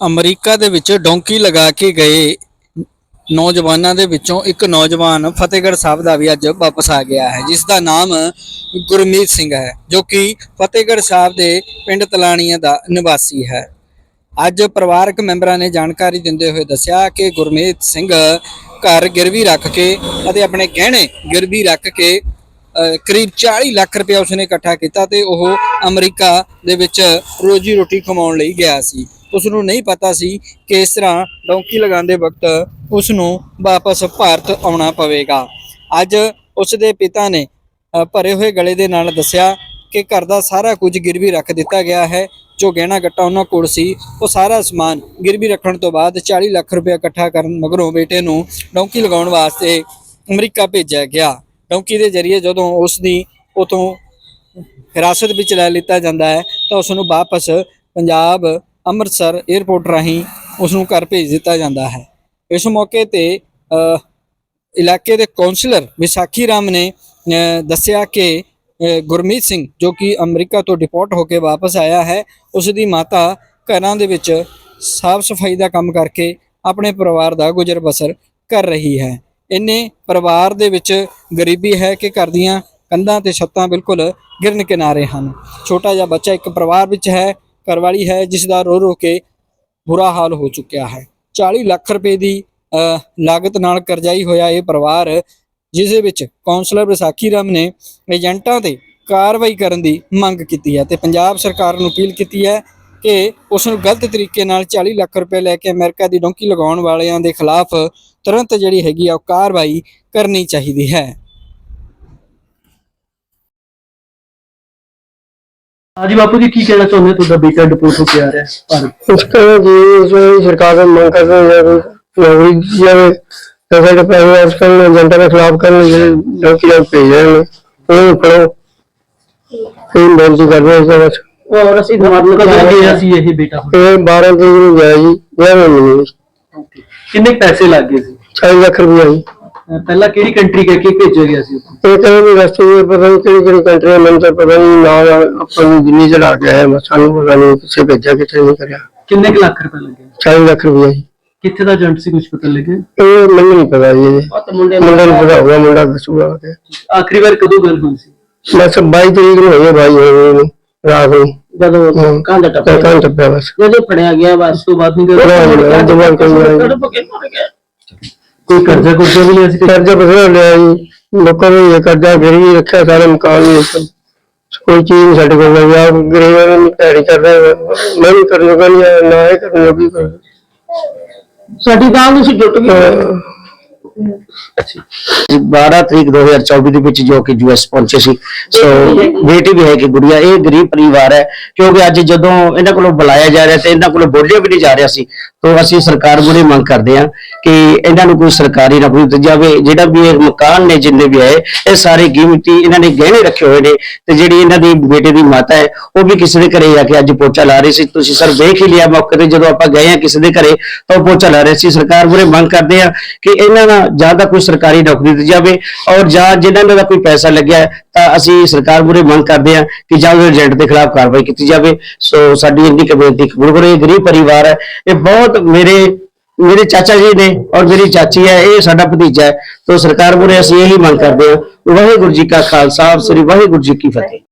America ਦੇ ਵਿੱਚ donkey ਲਗਾ ਕੇ ਗਏ। ਨੌਜਵਾਨਾਂ ਦੇ ਵਿੱਚੋਂ ਇੱਕ ਨੌਜਵਾਨ ਫਤਿਹਗੜ੍ਹ ਸਾਹਿਬ ਦਾ ਵੀ ਅੱਜ ਵਾਪਸ ਆ ਗਿਆ ਹੈ, ਜਿਸ ਦਾ ਨਾਮ ਗੁਰਮੀਤ ਸਿੰਘ ਹੈ, ਜੋ ਕਿ ਫਤਿਹਗੜ੍ਹ ਸਾਹਿਬ ਦੇ ਪਿੰਡ ਤਲਾਣੀਆਂ ਦਾ ਨਿਵਾਸੀ ਹੈ। ਅੱਜ ਪਰਿਵਾਰਕ ਮੈਂਬਰਾਂ ਨੇ ਜਾਣਕਾਰੀ ਦਿੰਦੇ ਹੋਏ ਦੱਸਿਆ ਕਿ ਗੁਰਮੀਤ ਸਿੰਘ ਘਰ ਗਿਰਵੀ ਰੱਖ ਕੇ ਅਤੇ ਆਪਣੇ ਗਹਿਣੇ ਗਿਰਵੀ ਰੱਖ ਕੇ ਕਰੀਬ 40 ਲੱਖ ਰੁਪਏ ਉਸਨੇ ਇਕੱਠਾ ਕੀਤਾ ਤੇ ਉਹ ਅਮਰੀਕਾ ਦੇ ਵਿੱਚ ਰੋਜੀ ਰੋਟੀ ਕਮਾਉਣ ਲਈ ਗਿਆ ਸੀ। ਉਸ ਨੂੰ ਨਹੀਂ ਪਤਾ ਸੀ ਕਿ ਇਸ ਤਰ੍ਹਾਂ ਡੌਂਕੀ ਲਗਾਉਂਦੇ ਵਕਤ ਉਸ ਨੂੰ ਵਾਪਸ ਭਾਰਤ ਆਉਣਾ ਪਵੇਗਾ। ਅੱਜ ਉਸ ਦੇ ਪਿਤਾ ਨੇ ਭਰੇ ਹੋਏ ਗਲੇ ਦੇ ਨਾਲ ਦੱਸਿਆ ਕਿ ਘਰ ਦਾ ਸਾਰਾ ਕੁਝ ਗਿਰਵੀ ਰੱਖ ਦਿੱਤਾ ਗਿਆ ਹੈ। ਜੋ ਗਹਿਣਾ ਗੱਟਾ ਉਹਨਾਂ ਕੋਲ ਸੀ, ਉਹ ਸਾਰਾ ਸਮਾਨ ਗਿਰਵੀ ਰੱਖਣ ਤੋਂ ਬਾਅਦ 40 ਲੱਖ ਰੁਪਏ ਇਕੱਠਾ ਕਰਨ ਮਗਰੋਂ ਬੇਟੇ ਨੂੰ ਡੌਂਕੀ ਲਗਾਉਣ ਵਾਸਤੇ ਅਮਰੀਕਾ ਭੇਜਿਆ ਗਿਆ। ਡੌਂਕੀ ਦੇ ਜ਼ਰੀਏ ਜਦੋਂ ਉਸ ਦੀ ਉਤੋਂ ਹਿਰਾਸਤ ਵਿੱਚ ਲੈ ਲਿੱਤਾ ਜਾਂਦਾ ਹੈ, ਤਾਂ ਉਸ ਨੂੰ ਵਾਪਸ ਪੰਜਾਬ ਅੰਮ੍ਰਿਤਸਰ 에ਅਰਪੋਰਟ ਰਾਹੀਂ ਉਸ ਨੂੰ ਘਰ ਭੇਜ ਦਿੱਤਾ ਜਾਂਦਾ ਹੈ। ਇਸ ਮੌਕੇ ਤੇ ਇਲਾਕੇ ਦੇ ਕੌਂਸਲਰ ਵਿਸਾਖੀ ਰਾਮ ਨੇ ਦੱਸਿਆ ਕਿ ਗੁਰਮੀਤ ਸਿੰਘ, ਜੋ ਕਿ ਅਮਰੀਕਾ ਤੋਂ ਡਿਪੋਰਟ ਹੋ ਕੇ ਵਾਪਸ ਆਇਆ ਹੈ ਉਸ ਦੀ ਮਾਤਾ ਘਰਾਂ ਦੇ ਵਿੱਚ ਸਾਫ਼ ਸਫ਼ਾਈ ਦਾ ਕੰਮ ਕਰਕੇ ਆਪਣੇ ਪਰਿਵਾਰ ਦਾ ਗੁਜ਼ਰ ਬਸਰ ਕਰ ਰਹੀ ਹੈ। ਇੰਨੇ ਪਰਿਵਾਰ ਦੇ ਵਿੱਚ ਗਰੀਬੀ ਹੈ ਕਿ ਘਰ ਦੀਆਂ ਕੰਧਾਂ ਤੇ ਛੱਤਾਂ ਬਿਲਕੁਲ ਗਿਰਨ ਕਿਨਾਰੇ ਹਨ। ਛੋਟਾ ਜਿਹਾ ਬੱਚਾ ਇੱਕ ਪਰਿਵਾਰ ਵਿੱਚ ਹੈ ਘਰਵਾਲੀ ਹੈ, ਜਿਸ ਦਾ ਰੋ ਰੋ ਕੇ ਬੁਰਾ ਹਾਲ ਹੋ ਚੁੱਕਿਆ ਹੈ। 40 ਲੱਖ ਰੁਪਏ ਦੀ ਲਾਗਤ ਨਾਲ ਕਰਜ਼ਾਈ ਹੋਇਆ ਇਹ ਪਰਿਵਾਰ, ਜਿਸ ਦੇ ਵਿੱਚ ਕੌਂਸਲਰ ਵਿਸਾਖੀ ਰਾਮ ਨੇ ਏਜੰਟਾਂ ਤੇ ਕਾਰਵਾਈ ਕਰਨ ਦੀ ਮੰਗ ਕੀਤੀ ਹੈ ਤੇ ਪੰਜਾਬ ਸਰਕਾਰ ਨੂੰ ਅਪੀਲ ਕੀਤੀ ਹੈ ਕਿ ਉਸ ਨੂੰ ਗਲਤ ਤਰੀਕੇ ਨਾਲ 40 ਲੱਖ ਰੁਪਏ ਲੈ ਕੇ ਅਮਰੀਕਾ ਦੀ ਡੋਂਕੀ ਲਗਾਉਣ ਵਾਲਿਆਂ ਦੇ ਖਿਲਾਫ ਤੁਰੰਤ ਜਿਹੜੀ ਹੈਗੀ ਆ ਉਹ ਕਾਰਵਾਈ ਕਰਨੀ ਚਾਹੀਦੀ ਹੈ। ਹਾਂਜੀ ਬਾਪੂ ਜੀ ਕੀ ਕਹਿਣਾ ਚਾਹੁੰਦੇ ਹੋ? ਤੁਹਾਡਾ ਬੇਟਾ ਡਿਪੋਰਟ ਹੋ ਕੇ ਆ ਰਿਹਾ ਹੈ ਭਾਰਤ। ਉਸ ਤੋਂ ਜੀ ਇਸ ਵਾਰੀ ਸਰਕਾਰ ਨੂੰ ਮੰਗ ਕਰਦੇ ਹਾਂ ਕਿ ਨੌਕਰੀ ਦਿੱਤੀ ਜਾਵੇ ਤੇ ਸਾਡੇ ਪੈਸੇ ਉਸ ਕਰਨ ਜਨਤਾ ਦੇ ਖਿਲਾਫ ਕਰਨ ਜਿਹੜੇ ਡਾਕਟਰ ਭੇਜ ਰਹੇ ਨੇ ਉਹਨਾਂ ਨੂੰ ਫੜੋ। ਇਹ ਬੇਨਤੀ ਕਰਦੇ ਹਾਂ ਇਸ ਬਸ। ਔਰ ਅਸੀਂ ਤੁਹਾਨੂੰ ਕਦੋਂ ਗਿਆ ਸੀ ਇਹ ਬੇਟਾ ਇਹ 12 ਤਰੀਕ ਨੂੰ ਗਿਆ ਜੀ ਵਿਆਹ ਨੂੰ ਮਿਲੀ ਕਿੰਨੇ ਪੈਸੇ ਲੱਗ ਗਏ ਸੀ? 40 ਲੱਖ ਰੁਪਇਆ ਜੀ। ਅਹ ਪਹਿਲਾਂ ਕਿਹੜੀ ਕੰਟਰੀ ਕਹਿ ਕੇ ਭੇਜਿਆ ਗਿਆ ਸੀ ਉੱਥੇ? ਇਹ ਕਹਿੰਦੇ ਵੀ ਰਸਤੇ ਵਿੱਚ ਪਤਾ ਨਹੀਂ ਕਿਹੜੀ ਕਿਹੜੀ ਕੰਟਰੀ ਮੈਨੂੰ ਤਾਂ ਪਤਾ ਨਹੀਂ ਨਾ ਆਪਾਂ ਨੂੰ ਦਿੱਲੀ ਚੜਾ ਕੇ ਆਇਆ ਬਸ ਸਾਨੂੰ ਪਤਾ ਨਹੀਂ ਕਿਸੇ ਭੇਜਿਆ ਕਿੱਥੇ ਨਹੀਂ ਕਰਿਆ। ਕਿੰਨੇ ਕੁ ਲੱਖ ਰੁਪਏ ਲੱਗੇ? 40 ਲੱਖ ਰੁਪਇਆ ਜੀ। ਕਿੱਥੇ ਦਾ ਏਜੰਟ ਸੀ ਕੁਝ ਪਤਾ ਲੱਗੇ ਇਹ ਮੈਨੂੰ ਨਹੀਂ ਪਤਾ ਜੀ ਇਹ। ਮੁੰਡੇ ਮੁੰਡੇ ਨੂੰ ਪਤਾ ਹੋਊਗਾ। ਮੁੰਡਾ ਦੱਸੂਗਾ ਆ ਕੇ। ਆਖਰੀ ਵਾਰ ਕਦੋਂ ਗੱਲ ਹੋਈ ਸੀ? ਬਸ 22 ਤਰੀਕ ਨੂੰ ਹੋਈ ਹੈ ਭਾਈ ਹੋਈ ਨੂੰ ਰਾਤ ਨੂੰ। ਜਦੋਂ ਹਮ, ਕੰਧ ਟੱਪਿਆ। ਕੰਨ ਟੱਪਿਆ ਬਸ। ਜਦੋਂ ਫੜਿਆ ਗਿਆ ਬਸ ਉਸ ਤੋਂ ਬਾਅਦ ਨਹੀਂ ਗੱਲ ਹੁਣ ਅੱਜ ਬਾਅਦ ਕੋਈ ਨਹੀਂ ਕੇ ਕੋਈ ਕਰਜ਼ਾ ਕੁਰਜ਼ਾ ਵੀ ਲਿਆ ਸੀ? ਕਰਜ਼ਾ ਬਸਰਾ ਲਿਆ ਜੀ। ਲੋਕਾਂ ਨੇ ਇਹ ਕਰਜ਼ਾ ਗਿਰਵੀ ਰੱਖਿਆ ਸਾਰੇ ਮਕਾਨ ਵੀ ਉੱਪਰ। ਕੋਈ ਚੀਜ਼ ਨਹੀਂ ਸਾਡੇ ਕੋਲ ਨਹੀਂ ਆ ਗਰੀਬਾਂ ਨੂੰ ਭੈੜੀ ਕਰ ਰਹੇ ਮੈਂ ਵੀ ਕਰਨ ਲੱਗਾ ਨਹੀਂ ਆ, ਨਾ ਇਹ ਕਰਨ ਲੱਗੀ ਸਾਡੀ ਤਾਂ ਨੂੰ ਸੀ ਟੁੱਟ ਗਈ। 12 ਤਰੀਕ 2024 ਦੇ ਵਿੱਚ ਜੋ ਕਿ ਯੂਐਸ ਪਹੁੰਚੇ ਸੀ ਸੋ ਬੇਟੀ ਵੀ ਹੈ ਕਿ ਗੁੜੀਆ ਇਹ ਗਰੀਬ ਪਰਿਵਾਰ ਹੈ। ਕਿਉਂਕਿ ਅੱਜ ਜਦੋਂ ਇਹਨਾਂ ਕੋਲੋਂ ਬੁਲਾਇਆ ਜਾ ਰਿਹਾ ਤੇ ਇਹਨਾਂ ਕੋਲੋਂ ਬੋਲਿਆ ਵੀ ਨਹੀਂ ਜਾ ਰਿਹਾ ਸੀ ਤੋਂ ਅਸੀਂ ਸਰਕਾਰ ਕੋਲੇ ਮੰਗ ਕਰਦੇ ਹਾਂ ਕਿ ਇਹਨਾਂ ਨੂੰ ਕੋਈ ਸਰਕਾਰੀ ਨੌਕਰੀ ਦਿੱਤੀ ਜਾਵੇ, ਜਿਹੜਾ ਵੀ ਇਹ ਮਕਾਨ ਨੇ ਜਿੰਨੇ ਵੀ ਆਏ, ਇਹ ਸਾਰੇ ਕੀਮਤੀ ਇਹਨਾਂ ਨੇ ਗਹਿਣੇ ਰੱਖੇ ਹੋਏ ਨੇ ਤੇ ਜਿਹੜੀ ਇਹਨਾਂ ਦੀ ਬੇਟੇ ਦੀ ਮਾਤਾ ਹੈ, ਉਹ ਵੀ ਕਿਸੇ ਦੇ ਘਰੇ ਜਾ ਕੇ ਅੱਜ ਪੋਚਾ ਲਾ ਰਹੀ ਸੀ। ਤੁਸੀਂ ਸਰ ਵੇਖ ਹੀ ਲਿਆ ਮੌਕੇ ਤੇ ਜਦੋਂ ਆਪਾਂ ਗਏ ਆ ਕਿਸੇ ਦੇ ਘਰੇ, ਤਾਂ ਉਹ ਪੋਚਾ ਲਾ ਰਹੇ ਸੀ। ਸਰਕਾਰ ਮੁਰੇ ਮੰਗ ਕਰਦੇ ਆ ਕਿ ਇਹਨਾਂ ਦਾ ਜਾਂ ਤਾਂ ਕੋਈ ਸਰਕਾਰੀ ਨੌਕਰੀ ਦਿੱਤੀ ਜਾਵੇ ਔਰ ਜਾਂ ਜਿਨ੍ਹਾਂ ਦਾ ਕੋਈ ਪੈਸਾ ਲੱਗਿਆ ਤਾਂ ਅਸੀਂ ਸਰਕਾਰ ਮੁਰੇ ਮੰਗ ਕਰਦੇ ਆ ਕਿ ਜਾਂ ਉਹ ਏਜੰਟ ਦੇ ਖਿਲਾਫ ਕਾਰਵਾਈ ਕੀਤੀ ਜਾਵੇ। ਸੋ ਸਾਡੀ ਇੰਨੀ ਕੁ ਬੇਨਤੀ ਗੁਰਗੁਰੂ ਇਹ ਗਰੀਬ ਪਰਿਵਾਰ ਹੈ, ਇਹ ਬਹੁਤ ਮੇਰੇ ਮੇਰੇ ਚਾਚਾ ਜੀ ਨੇ ਔਰ ਮੇਰੀ ਚਾਚੀ ਹੈ, ਇਹ ਸਾਡਾ ਭਤੀਜਾ ਹੈ। ਤੋਂ ਸਰਕਾਰ ਮੁਰੇ ਅਸੀਂ ਇਹੀ ਮੰਗ ਕਰਦੇ ਹਾਂ। ਵਾਹਿਗੁਰੂ ਜੀ ਕਾ ਖਾਲਸਾ, ਸ੍ਰੀ ਵਾਹਿਗੁਰੂ ਜੀ ਕੀ ਫਤਿਹ।